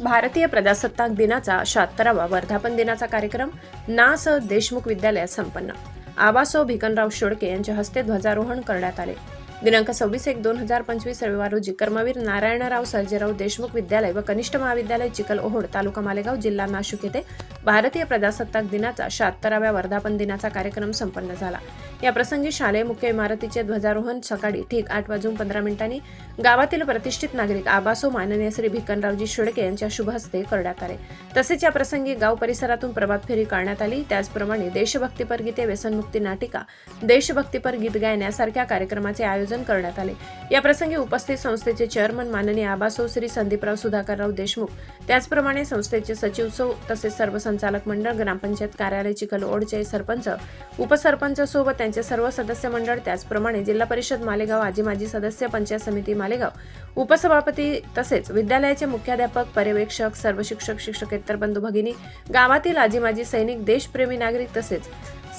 भारतीय प्रजासत्ताक दिनाचा शहात्तरावा वर्धापन दिनाचा कार्यक्रम ना स देशमुख विद्यालयात संपन्न. आबासो भिकनराव शेळके यांच्या हस्ते ध्वजारोहण करण्यात आले. दिनांक सव्वीस एक दोन हजार पंचवीस रविवार रोजी कर्मवीर नारायणराव सर्जेराव देशमुख विद्यालय व कनिष्ठ महाविद्यालय चिखल ओहोड तालुका मालेगाव जिल्हा नाशिक येथे भारतीय प्रजासत्ताक दिनाचा शहात्तराव्या वर्धापन दिनाचा कार्यक्रम संपन्न झाला. या प्रसंगी शालेय मुख्य इमारतीचे ध्वजारोहण सकाळी ठीक आठ वाजून पंधरा मिनिटांनी गावातील प्रतिष्ठित नागरिक आबासो माननीय श्री भिकनरावजी शेडके यांच्या शुभ हस्ते करण्यात आले. तसेच या प्रसंगी गाव परिसरातून प्रभात फेरी करण्यात आली. त्याचप्रमाणे देशभक्तीपर गीते व्यसनमुक्ती नाटिका देशभक्तीपर गीत गायन यासारख्या कार्यक्रमाचे आयोजन आयोजन करण्यात आले. या प्रसंगी उपस्थित संस्थेचे चेअरमन माननीय आबासो श्री संदीपराव सुधाकरराव देशमुख त्याचप्रमाणे संस्थेचे सचिव सौ तसेच सर्व संचालक मंडळ ग्रामपंचायत कार्यालय चिखल ओढचे सरपंच उपसरपंच सोबत त्यांचे सर्व सदस्य मंडळ त्याचप्रमाणे जिल्हा परिषद मालेगाव आजी माजी सदस्य पंचायत समिती मालेगाव उपसभापती तसेच विद्यालयाचे मुख्याध्यापक पर्यवेक्षक सर्व शिक्षक शिक्षकेतर बंधू भगिनी गावातील आजी माजी सैनिक देशप्रेमी नागरिक तसेच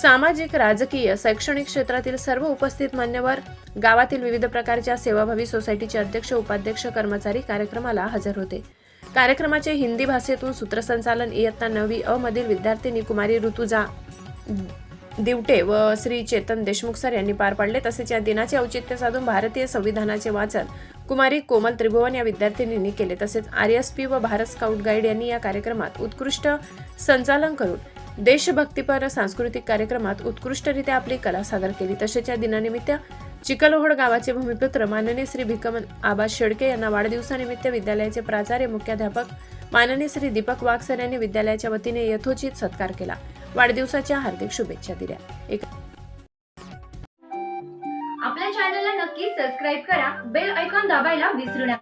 सामाजिक राजकीय शैक्षणिक क्षेत्रातील सर्व उपस्थित मान्यवर गावातील विविध प्रकारच्या सेवाभावी सोसायटीचे अध्यक्ष उपाध्यक्ष कर्मचारी कार्यक्रमाला हजर होते. कार्यक्रमाचे हिंदी भाषेतून सूत्रसंचालन इयत्ता नवी अ मधील विद्यार्थिनी कुमारी ऋतुजा दिवटे व श्री चेतन देशमुख सर यांनी पार पाडले. तसेच या दिनाचे औचित्य साधून भारतीय संविधानाचे वाचन कुमारी कोमल त्रिभुवन या विद्यार्थिनींनी केले. तसेच आर एस पी व भारत स्काउट गाईड यांनी या कार्यक्रमात उत्कृष्ट संचालन करून देशभक्तीपर सांस्कृतिक कार्यक्रमात उत्कृष्टरित्या आपली कला सादर केली. तसेच या दिनानिमित्त चिकलोहड गावाचे भूमिपुत्र माननीय श्री भिकमन आबा शेडके यांना वाढदिवसानिमित्त विद्यालयाचे प्राचार्य मुख्याध्यापक माननीय श्री दीपक वागसर यांनी विद्यालयाच्या वतीने यथोचित सत्कार केला. वाढदिवसाच्या हार्दिक शुभेच्छा दिल्या. एक आपल्या चॅनलला नक्की सबस्क्राईब करा. बेल ऐकॉन दाबायला विसरू नका.